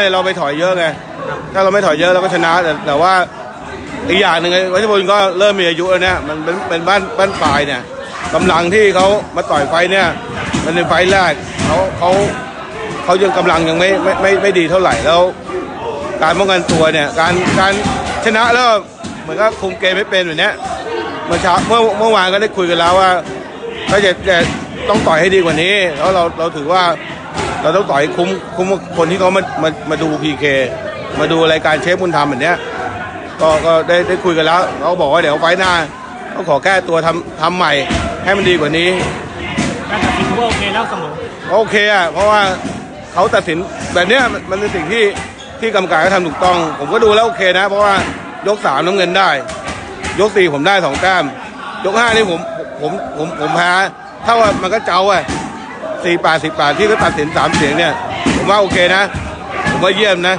เนี่ยเราไปถอยเยอะไงถ้าเราไม่ถอยเยอะเราก็ชนะแต่แต่ว่าอีกอย่างหนึ่งไอ้วัชพลก็เริ่มมีอายุแล้วเนี่ยมันเป็นเป็นบ้านบ้านปลายเนี่ยกำลังที่เขามาต่อยไฟเนี่ยมันเป็นไฟแรกเขาเขาเขายังกำลังยังไม่ไม่ไม่ไม่ดีเท่าไหร่แล้ว การป้องกันตัวเนี่ยการการชนะแล้วเหมือนกับคุมเกมไม่เป็นแบบเนี้ยเมื่อเช้าเมื่อเมื่อวานก็ได้คุยกันแล้วว่าถ้าจะจะต้องต่อยให้ดีกว่านี้แล้วเราเราถือว่า เราต้องต่อยให้คุ้มคุ้มคนที่เขามามามาดูพีเคมาดูรายการเชฟบุญธรรมแบบเนี้ยก็ก็ได้ได้คุยกันแล้วเขาบอกว่าเดี๋ยวไฟล์หน้าเขาขอแก้ตัวทำทำใหม่ให้มันดีกว่านี้การตัดสินถือว่าโอเคแล้วเสมอโอเคอะเพราะว่าเขาตัดสินแบบเนี้ยมันมันเป็นสิ่งที่ที่กรรมการเขาทำถูกต้อง ผมก็ดูแล้วโอเคนะ เพราะว่ายกสามน้ำเงินได้ ยกสี่ผมได้สองแต้มยกห้านี่ผมผมผมผมแพ้ถ้าว่ามันก็เจ้าอะ สี่แปดสิบปดที่เขาตัดสินสามเสียงเนี่ย ผมว่าโอเคนะ ผมว่าเยี่ยมนะ